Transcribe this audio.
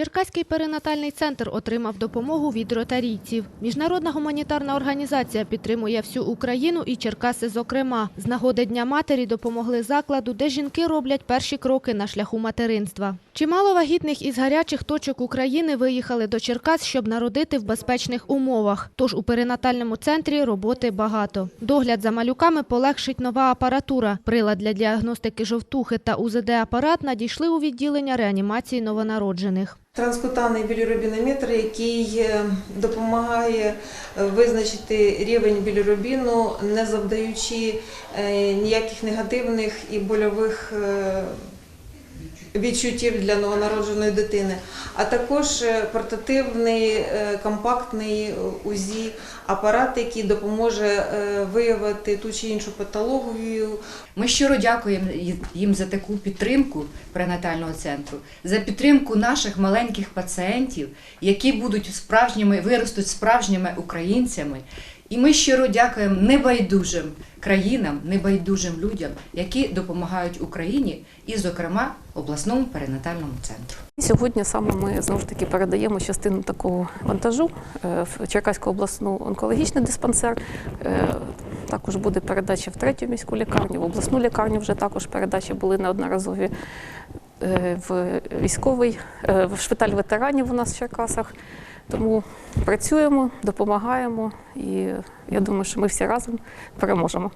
Черкаський перинатальний центр отримав допомогу від ротарійців. Міжнародна гуманітарна організація підтримує всю Україну і Черкаси зокрема. З нагоди Дня матері допомогли закладу, де жінки роблять перші кроки на шляху материнства. Чимало вагітних із гарячих точок України виїхали до Черкас, щоб народити в безпечних умовах. Тож у перинатальному центрі роботи багато. Догляд за малюками полегшить нова апаратура. Прилад для діагностики жовтухи та УЗД-апарат надійшли у відділення реанімації новонароджених. Транскутанний білірубінометр, який е, допомагає е, визначити рівень білірубіну, не завдаючи е, ніяких негативних і больових відчуттів для новонародженої дитини, а також е, портативний е, компактний УЗІ апарат, який допоможе е, виявити ту чи іншу патологію, Ми щиро дякуємо їм за таку підтримку пренатального центру, за підтримку наших маленьких пацієнтів, які будуть справжніми, виростуть справжніми українцями. І ми щиро дякуємо небайдужим країнам, небайдужим людям, які допомагають Україні і, зокрема, обласному перинатальному центру. Сьогодні саме ми знову ж таки передаємо частину такого вантажу е, в Черкаську обласну онкологічний диспансер. Е, Також буде передача в третю міську лікарню, в обласну лікарню вже також передачі були неодноразові е, в військовий в шпиталь ветеранів у нас в Черкасах. Тому працюємо, допомагаємо, і я думаю, що ми всі разом переможемо.